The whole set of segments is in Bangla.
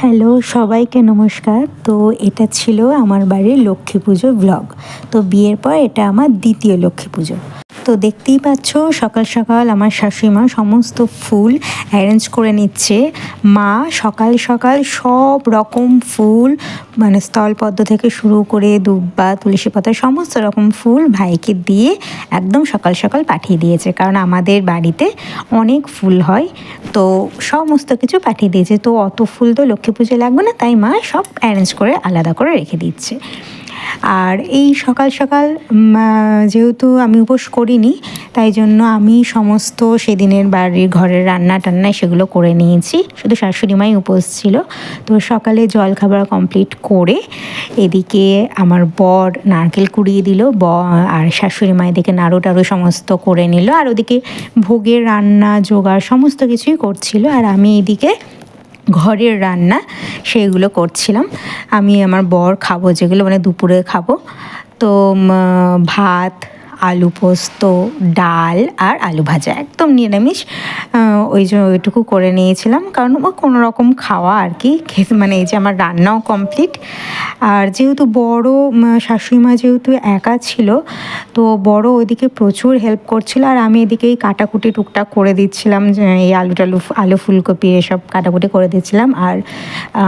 হ্যালো, সবাইকে নমস্কার। তো এটা ছিল আমার বাড়ির লক্ষ্মী পুজো ব্লগ তো বিয়ের পর এটা আমার দ্বিতীয় লক্ষ্মী পুজো। তো দেখতেই পাচ্ছ, সকাল সকাল আমার শাশুড়িমা সমস্ত ফুল অ্যারেঞ্জ করে নিচ্ছে। মা সকাল সকাল সব রকম ফুল মানে স্থলপদ্ম থেকে শুরু করে দুব্বা, তুলসী পাতা, সমস্ত রকম ফুল ভাইকে দিয়ে একদম সকাল সকাল পাঠিয়ে দিয়েছে। কারণ আমাদের বাড়িতে অনেক ফুল হয়, তো সমস্ত কিছু পাঠিয়ে দিয়েছে। তো অত ফুল তো লক্ষ্মী পুজো লাগবে না, তাই মা সব অ্যারেঞ্জ করে আলাদা করে রেখে দিচ্ছে। আর এই সকাল সকাল যেহেতু আমি উপোস করিনি, তাই জন্য আমি সমস্ত সেদিনের বাড়ির ঘরের রান্না টান্না সেগুলো করে নিয়েছি। শুধু শাশুড়ি মাই উপোস ছিল। তো সকালে জল খাবার কমপ্লিট করে এদিকে আমার বর নারকেল কুড়িয়ে দিল। ব, আর শাশুড়ি মা এদিকে নাড়ু টাড়ু সমস্ত করে নিল। আর ওদিকে ভোগের রান্না, জোগাড়, সমস্ত কিছুই করছিল। আর আমি এদিকে ঘরের রান্না সেইগুলো করছিলাম। আমি আমার বর খাব যেগুলো মানে দুপুরে খাব। তো ভাত আলু পোস্ত, ডাল আর আলু ভাজা, একদম নিরামিষ। ওই জন্য ওইটুকু করে নিয়েছিলাম, কারণ ও কোনো রকম খাওয়া আর কি, খেতে মানে এই যে আমার রান্নাও কমপ্লিট আর যেহেতু বড় শাশুড়ি মা যেহেতু একা ছিল, তো বড় ওইদিকে প্রচুর হেল্প করছিল, আর আমি এদিকে এই কাটাকুটি টুকটাক করে দিচ্ছিলাম এই আলু টালু, আলু ফুলকপি এসব কাটাকুটি করে দিচ্ছিলাম। আর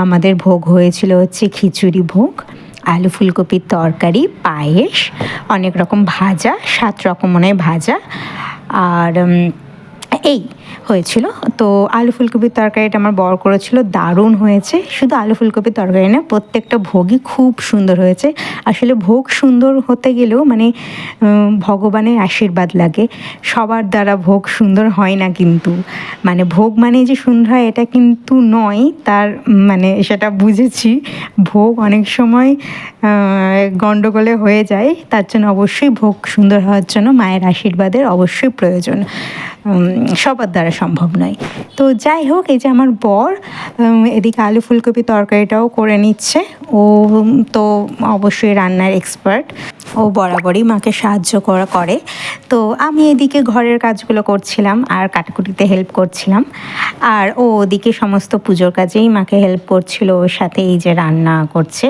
আমাদের ভোগ হয়েছিল হচ্ছে খিচুড়ি ভোগ। আলু ফুলকপির তরকারি পায়েস অনেক রকম ভাজা সাত রকম মনে ভাজা। আর এই হয়েছিল। তো আলু ফুলকপির তরকারিটা আমার বর করেছিল, দারুণ হয়েছে। শুধু আলু ফুলকপির তরকারি না, প্রত্যেকটা ভোগই খুব সুন্দর হয়েছে। আসলে ভোগ সুন্দর হতে গেলেও মানে ভগবানের আশীর্বাদ লাগে। সবার দ্বারা ভোগ সুন্দর হয় না কিন্তু। মানে ভোগ মানে যে সুন্দর হয়, এটা কিন্তু নয়। তার মানে সেটা বুঝেছি। ভোগ অনেক সময় গণ্ডগোলে হয়ে যায়। তার জন্য অবশ্যই ভোগ সুন্দর হওয়ার জন্য মায়ের আশীর্বাদের অবশ্যই প্রয়োজন। সবার দ্বারা সম্ভব নয়। তো যাই হোক, এই যে আমার বর এদিকে আলু ফুলকপি তরকারিটাও করে নিচ্ছে। ও তো অবশ্যই রান্নার এক্সপার্ট ও বরাবরই মাকে সাহায্য করা, করে। তো আমি এদিকে ঘরের কাজগুলো করছিলাম আর কাটাকুটিতে হেল্প করছিলাম। আর ও ওদিকে সমস্ত পুজোর কাজেই মাকে হেল্প করছিল, ওর সাথে এই যে রান্না করছে।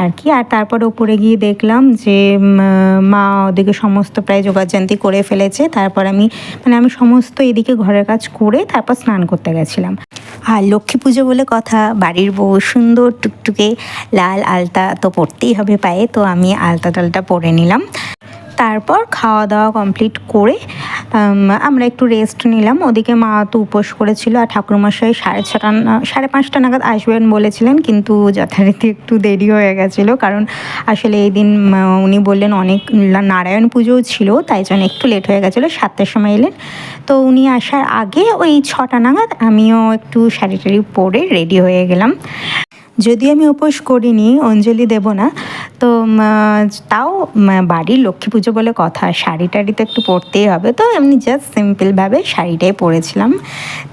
আর কি, আর তারপর ওপরে গিয়ে দেখলাম যে মা ওদিকে সমস্ত প্রায় যোগাযান্তি করে ফেলেছে। তারপর আমি মানে আমি সমস্ত এদিকে ঘরের কাজ করে তারপর স্নান করতে গেছিলাম। আর লক্ষ্মী পুজো বলে কথা, বাড়ির বউ সুন্দর টুকটুকে লাল আলতা তো পরতেই হবে পায়ে। তো আমি আলতা টালটা পরে নিলাম। তারপর খাওয়া দাওয়া কমপ্লিট করে আমরা একটু রেস্ট নিলাম। ওদিকে মা তো উপোস করেছিল আর ঠাকুরমশাই সাড়ে ছটা সাড়ে পাঁচটা নাগাদ আসবেন বলেছিলেন, কিন্তু যথারীতি একটু দেরি হয়ে গেছিল। কারণ আসলে এই দিন উনি বললেন অনেক নারায়ণ পুজোও ছিল, তাই জন্য একটু লেট হয়ে গেছিল, সাতটার সময় এলেন। তো উনি আসার আগে ওই ছটা নাগাদ আমিও একটু শাড়ি টাড়ি পরে রেডি হয়ে গেলাম। যদি আমি উপোস করিনি, অঞ্জলি দেব না, তো তাও বাড়ির লক্ষ্মী পুজো বলে কথা। শাড়ি টাড়ি তো একটু পরতেই হবে। তো এমনি জাস্ট সিম্পলভাবে শাড়িটাই পরেছিলাম।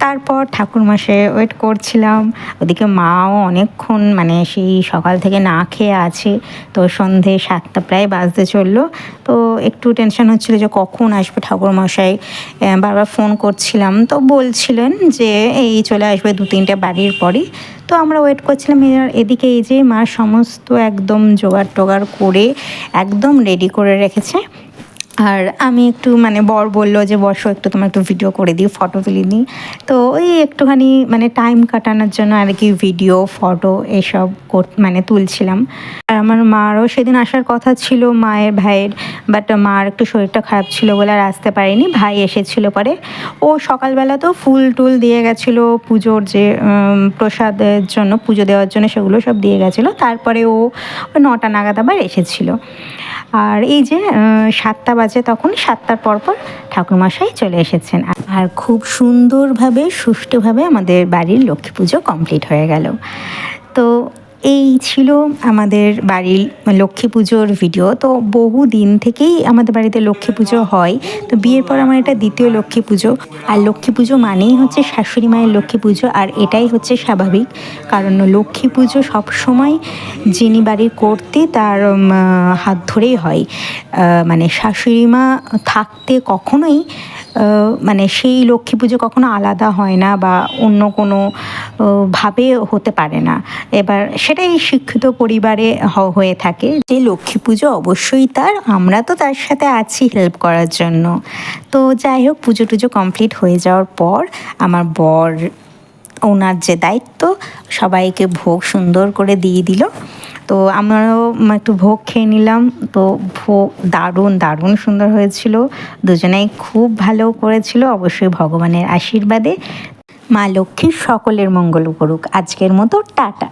তারপর ঠাকুর মাসে ওয়েট করছিলাম। ওদিকে মাও অনেকক্ষণ মানে সেই সকাল থেকে না খেয়ে আছে। তো সন্ধে সাতটা প্রায় বাজতে চলল। তো একটু টেনশন হচ্ছিল যে কখন আসবে ঠাকুর মশাই বারবার ফোন করছিলাম। তো বলছিলেন যে এই চলে আসবে দু তিনটে বাড়ির পরই। তো আমরা ওয়েট করছিলাম। এদিকে এই যে মা সমস্ত একদম জোগাড় টোগাড় করে একদম রেডি করে রেখেছে। আর আমি একটু মানে বর বলল যে বসো একটু তোমার একটু ভিডিও করে দিই ফটো তুলে দিই তো ওই একটুখানি মানে টাইম কাটানোর জন্য আর কি ভিডিও ফটো এসব মানে তুলছিলাম। আর আমার মারও সেদিন আসার কথা ছিল মায়ের ভাইয়ের বাট মার একটু শরীরটা খারাপ ছিল বলে আর আসতে পারেনি। ভাই এসেছিল পরে। ও সকালবেলা তো ফুল টুল দিয়ে গেছিল, পুজোর যে প্রসাদের জন্য, পুজো দেওয়ার জন্য সেগুলো সব দিয়ে গেছিল। তারপরে ও নটা নাগাদ আবার এসেছিল। আর এই যে সাতটা বাজে তখন সাতটার পরপর ঠাকুরমশাই চলে এসেছেন। আর খুব সুন্দরভাবে, সুষ্ঠুভাবে আমাদের বাড়ির লক্ষ্মী পুজো কমপ্লিট হয়ে গেল। তো এই ছিল আমাদের বাড়ির লক্ষ্মী পুজোর ভিডিও তো বহু দিন থেকেই আমাদের বাড়িতে লক্ষ্মী পুজো হয়। তো বিয়ের পর আমার এটা দ্বিতীয় লক্ষ্মী পুজো। আর লক্ষ্মী পুজো মানেই হচ্ছে শাশুড়ি মায়ের লক্ষ্মী পুজো, আর এটাই হচ্ছে স্বাভাবিক। কারণ লক্ষ্মী পুজো সবসময় যিনি বাড়ির করতে তার হাত ধরেই হয়। মানে শাশুড়ি মা থাকতে কখনোই মানে সেই লক্ষ্মী পুজো কখনো আলাদা হয় না বা অন্য কোনো ভাবে হতে পারে না। এবার সেটাই শিক্ষিত পরিবারে হয়ে থাকে। যে লক্ষ্মী পুজো অবশ্যই তার, আমরা তো তার সাথে আছি হেল্প করার জন্য। তো যাই হোক, পুজো টুজো কমপ্লিট হয়ে যাওয়ার পর আমার বর, ওনার যে দায়িত্ব, সবাইকে ভোগ সুন্দর করে দিয়ে দিল। তো আমরাও একটু ভোগ খেয়ে নিলাম। তো ভোগ দারুণ দারুণ সুন্দর হয়েছিল। দুজনেই খুব ভালো করেছিল, অবশ্যই ভগবানের আশীর্বাদে। মা লক্ষ্মীর সকলের মঙ্গল করুক। আজকের মতো টাটা।